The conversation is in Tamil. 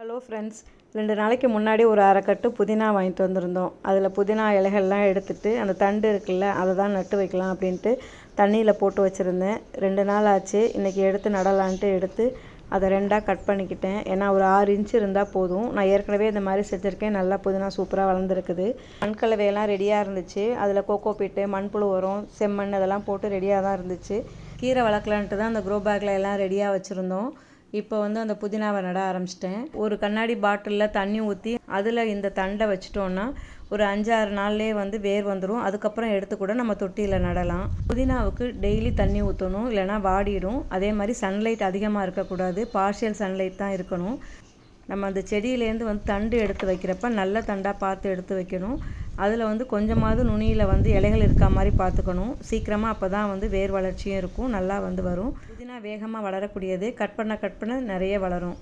ஹலோ ஃப்ரெண்ட்ஸ் ரெண்டு நாளைக்கு முன்னாடி ஒரு அரைக்கட்டு புதினா வாங்கிட்டு வந்திருந்தோம். அதில் புதினா இலைகள்லாம் எடுத்துட்டு அந்த தண்டு இருக்குல்ல அதை தான் நட்டு வைக்கலாம் அப்படின்ட்டு தண்ணியில் போட்டு வச்சுருந்தேன். ரெண்டு நாள் ஆச்சு. இன்றைக்கி எடுத்து நடலான்ட்டு எடுத்து அதை ரெண்டாக கட் பண்ணிக்கிட்டேன். ஏன்னா ஒரு ஆறு இன்ச்சு இருந்தால் போதும். நான் ஏற்கனவே இந்த மாதிரி செஞ்சுருக்கேன். நல்லா புதினா சூப்பராக வளர்ந்துருக்குது. மண்கலவையெல்லாம் ரெடியாக இருந்துச்சு. அதில் கோகோ பீட்டு மண்புழு உரம் செம்மண் அதெல்லாம் போட்டு ரெடியாக தான் இருந்துச்சு. கீரை வளர்க்கலான்ட்டு தான் அந்த க்ரோ பேக்கில் எல்லாம் ரெடியாக வச்சுருந்தோம். இப்போ வந்து அந்த புதினாவை நட ஆரம்பிச்சிட்டேன். ஒரு கண்ணாடி பாட்டிலில் தண்ணி ஊற்றி அதில் இந்த தண்டை வச்சிட்டோன்னா ஒரு அஞ்சாறு நாள்லேயே வந்து வேர் வந்துடும் அதுக்கப்புறம் எடுத்து கூட நம்ம தொட்டியில் நடலாம். புதினாவுக்கு டெய்லி தண்ணி ஊற்றணும் இல்லைனா வாடிடும். அதே மாதிரி சன்லைட் அதிகமாக இருக்கக்கூடாது பார்ஷியல் சன்லைட் தான் இருக்கணும். நம்ம அந்த செடியிலேருந்து வந்து தண்டு எடுத்து வைக்கிறப்ப நல்ல தண்டாக பார்த்து எடுத்து வைக்கணும். அதில் வந்து கொஞ்சமாவது நுனியில் வந்து இலைகள் இருக்கா மாதிரி பார்த்துக்கணும். சீக்கிரமாக அப்போ தான் வந்து வேர் வளர்ச்சியும் இருக்கும். நல்லா வந்து வரும். புதினா வேகமாக வளரக்கூடியது. கட் பண்ண கட் பண்ண நிறைய வளரும்.